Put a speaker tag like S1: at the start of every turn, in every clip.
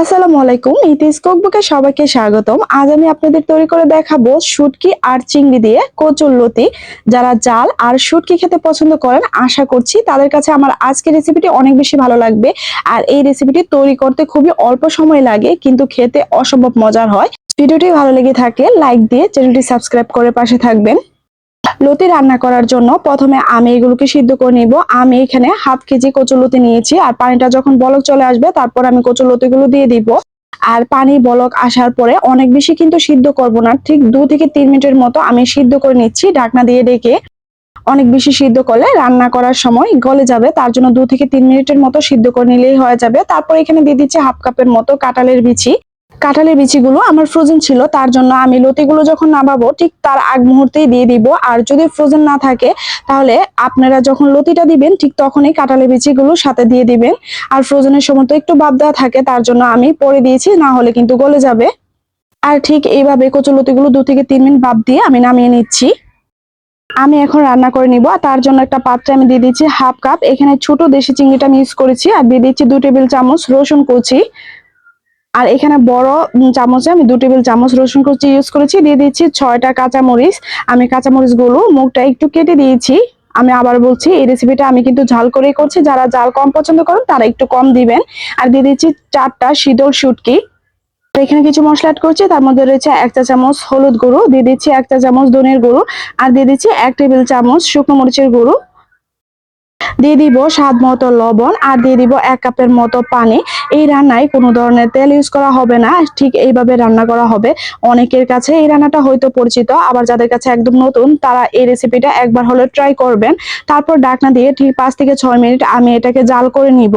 S1: আসসালামু আলাইকুম, ইতিস কুকবুকে সবাইকে স্বাগতম। আজ আমি আপনাদের তৈরি করে দেখাবো শুটকি আর চিংড়ি দিয়ে কচুর লতি। যারা জাল আর শুটকি খেতে পছন্দ করেন, আশা করছি তাদের কাছে আমার আজকের রেসিপিটি অনেক বেশি ভালো লাগবে। আর এই রেসিপিটি তৈরি করতে খুবই অল্প সময় লাগে, কিন্তু খেতে অসম্ভব মজার হয়। ভিডিওটি ভালো লেগে থাকলে লাইক দিয়ে চ্যানেলটি সাবস্ক্রাইব করে পাশে থাকবেন। লতি রান্না করার জন্য প্রথমে আমি এগুলোকে সিদ্ধ করে নিব। আমি এখানে হাফ কেজি কচুর লতি নিয়েছি আর পানিটা যখন বলক চলে আসবে তারপর আমি কচুর লতিগুলো দিয়ে দিব। আর পানি বলক আসার পরে অনেক বেশি কিন্তু সিদ্ধ করব না। ঠিক দু থেকে তিন মিনিটের মতো আমি সিদ্ধ করে নিচ্ছি ঢাকনা দিয়ে ডেকে। অনেক বেশি সিদ্ধ করলে রান্না করার সময় গলে যাবে, তার জন্য দু থেকে তিন মিনিটের মতো সিদ্ধ করে নিলেই হয়ে যাবে। তারপর এখানে দিয়ে দিচ্ছি হাফ কাপের মতো কাঁঠালের বিচি। কাঁঠালের বিচিগুলো আমার ফ্রোজেন ছিল, তার জন্য আমি লতিগুলো যখন নামাবো, ঠিক তার আগ মুহূর্তেই দিয়ে দিব। আর যদি ফ্রোজেন না থাকে, তাহলে আপনারা যখন লতিটা দিবেন, ঠিক তখনই কাঁঠালের বিচিগুলো সাথে দিয়ে দিবেন। আর ফ্রোজেনের সময় তো একটু বাদ দেওয়া থাকে, তার জন্য আমি পরে দিয়েছি, না হলে কিন্তু গলে যাবে। আর ঠিক এইভাবে কচুলতিগুলো দু থেকে তিন মিনিট বাদ দিয়ে আমি নামিয়ে নিচ্ছি। আমি এখন রান্না করে নিব, আর তার জন্য একটা পাত্রে আমি দিয়ে দিচ্ছি হাফ কাপ। এখানে ছোট দেশি চিংড়িটা আমি ইউজ করেছি, আর দিয়ে দিচ্ছি দু টেবিল চামচ রসুন কুচি। আর এখানে বড় চামচে আমি দু টেবিল চামচ রসুন কুচি ইউজ করেছি। দিয়ে দিচ্ছি ছয়টা কাঁচামরিচ। আমি কাঁচামরিচগুলো মুখটা একটু কেটে দিয়েছি। আমি আবার বলছি, এই রেসিপিটা আমি কিন্তু ঝাল করেই করছি। যারা ঝাল কম পছন্দ করেন, তারা একটু কম দিবেন। আর দিয়ে দিচ্ছি চারটা শীতল শুটকি। এখানে কিছু মশলা অ্যাড করছি। তার মধ্যে রয়েছে এক চা চামচ হলুদ গুঁড়ো। দিয়ে দিচ্ছি এক চা চামচ ধনের গুঁড়ো। আর দিয়ে দিচ্ছি এক টেবিল চামচ শুকনো মরিচের গুঁড়ো। দিয়ে দিব স্বাদ মতো লবণ আর দিয়ে দিব এক কাপের মতো পানি। এই রান্নায় কোনো ধরনের তেল ইউজ করা হবে না, ঠিক এইভাবে রান্না করা হবে। অনেকের কাছে এই রান্নাটা হয়তো পরিচিত, আবার যাদের কাছে একদম নতুন, তারা এই রেসিপিটা একবার হলে ট্রাই করবেন। তারপর ডাকনা দিয়ে ঠিক পাঁচ থেকে ছয় মিনিট আমি এটাকে জাল করে নিব।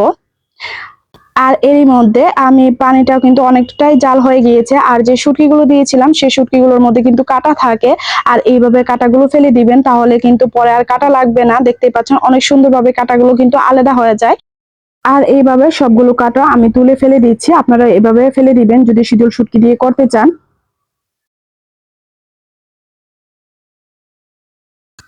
S1: আর এরই মধ্যে আমি পানিটাও কিন্তু অনেকটাই জাল হয়ে গিয়েছে। আর যে শুটকিগুলো দিয়েছিলাম সেই শুটকিগুলোর মধ্যে কিন্তু কাটা থাকে। আর এইভাবে কাটাগুলো ফেলে দিবেন, তাহলে কিন্তু পরে আর কাটা লাগবে না। দেখতেই পাচ্ছেন, অনেক সুন্দরভাবে কাটাগুলো কিন্তু আলাদা হয়ে যায়। আর এইভাবে সবগুলো কাটা আমি তুলে ফেলে দিচ্ছি। আপনারা এভাবে ফেলে দিবেন, যদি শীতল শুটকি দিয়ে করতে চান।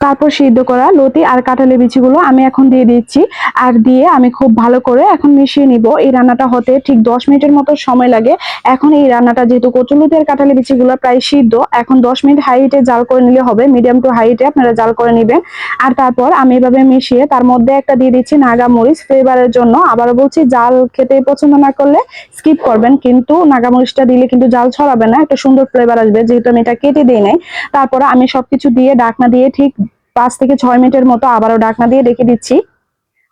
S1: তারপর সিদ্ধ করা লতি আর কাঁঠালের বিচিগুলো আমি এখন দিয়ে দিচ্ছি। আর দিয়ে আমি খুব ভালো করে এখন মিশিয়ে নিব। এই রান্নাটা হতে ঠিক দশ মিনিটের মতো সময় লাগে। এখন এই রান্নাটা যেহেতু কচুলতি আর কাঁঠালের বিচিগুলো প্রায় সিদ্ধ, এখন দশ মিনিট হাইটে জাল করে নিলে হবে। মিডিয়াম টু হাইটে আপনারা জাল করে নেবেন। আর তারপর আমি এভাবে মিশিয়ে তার মধ্যে একটা দিয়ে দিচ্ছি নাগা মরিচ ফ্লেভারের জন্য। আবারও বলছি, জাল খেতে পছন্দ না করলে স্কিপ করবেন। কিন্তু নাগা মরিচটা দিলে কিন্তু জাল ছড়াবে না। একটা সুন্দর ফ্লেভার আসবে। যেহেতু আমি এটা কেটে দিই নাই। তারপরে আমি সবকিছু দিয়ে, ডাকনা দিয়ে ঠিক পাঁচ থেকে ছয় মিনিটের মতো আবারও ডাকনা দিয়ে রেখে দিচ্ছি।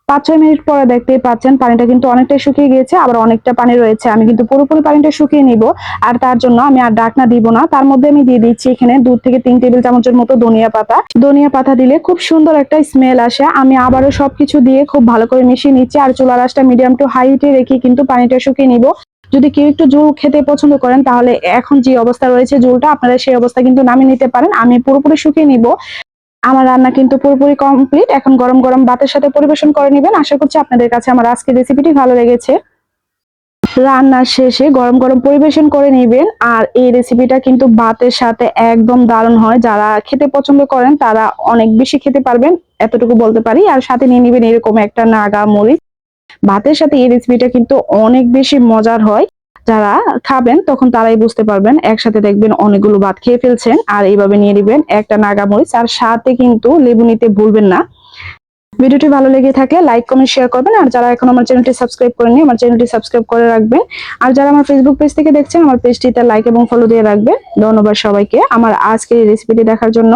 S1: পাঁচ, ছয় মিনিট পরে দেখতেই পাচ্ছেন, পানিটা কিন্তু অনেকটাই শুকিয়ে গিয়েছে, আবার অনেকটা পানি রয়েছে। আমি কিন্তু পুরোপুরি পানিটা শুকিয়ে নিব, আর তার জন্য আমি আর ডাকনা দিব না। তার মধ্যে আমি দিয়ে দিচ্ছি এখানে দু থেকে তিন টেবিল চামচের মতো ধনিয়া পাতা। ধনিয়া পাতা দিলে খুব সুন্দর একটা স্মেল আসে। আমি আবারও সবকিছু দিয়ে খুব ভালো করে মিশিয়ে নিচ্ছি, আর চুলা রাসটা মিডিয়াম টু হাইটে রেখে কিন্তু পানিটা শুকিয়ে নিব। যদি কেউ একটু ঝোল খেতে পছন্দ করেন, তাহলে এখন যে অবস্থা রয়েছে ঝোলটা, আপনারা সেই অবস্থা কিন্তু নামিয়ে নিতে পারেন। আমি পুরোপুরি শুকিয়ে নিব। আমার রান্না কিন্তু পুরোপুরি কমপ্লিট এখন গরম গরম ভাতের সাথে পরিবেশন করে নেবেন। আশা করছি আপনাদের কাছে আমার আজকের রেসিপিটি ভালো লেগেছে। রান্নার শেষে গরম গরম পরিবেশন করে নেবেন। আর এই রেসিপিটা কিন্তু ভাতের সাথে একদম দারুণ হয়। যারা খেতে পছন্দ করেন, তারা অনেক বেশি খেতে পারবেন। এতটুকু বলতে পারি। আর সাথে নিয়ে নেবেন এরকম একটা নাগা মরিচ। ভাতের সাথে এই রেসিপিটা কিন্তু অনেক বেশি মজার হয়। যারা খাবেন, তখন তারাই বুঝতে পারবেন, একসাথে দেখবেন অনেকগুলো ভাত খেয়ে ফেলছেন আর এইভাবে নিয়ে নেবেন একটা নাগা মরিচ আর সাথে কিন্তু লেবু নিতে ভুলবেন না। ভিডিওটি ভালো লেগে থাকলে লাইক, কমেন্ট শেয়ার করবেন। আর যারা এখন আমার চ্যানেলটি সাবস্ক্রাইব করেনি আমার চ্যানেলটি সাবস্ক্রাইব করে রাখবেন। আর যারা আমার ফেসবুক পেজ থেকে দেখছেন, আমার পেজটিতে লাইক এবং ফলো দিয়ে রাখবেন। ধন্যবাদ সবাইকে। আমার আজকের এই রেসিপিটি দেখার জন্য।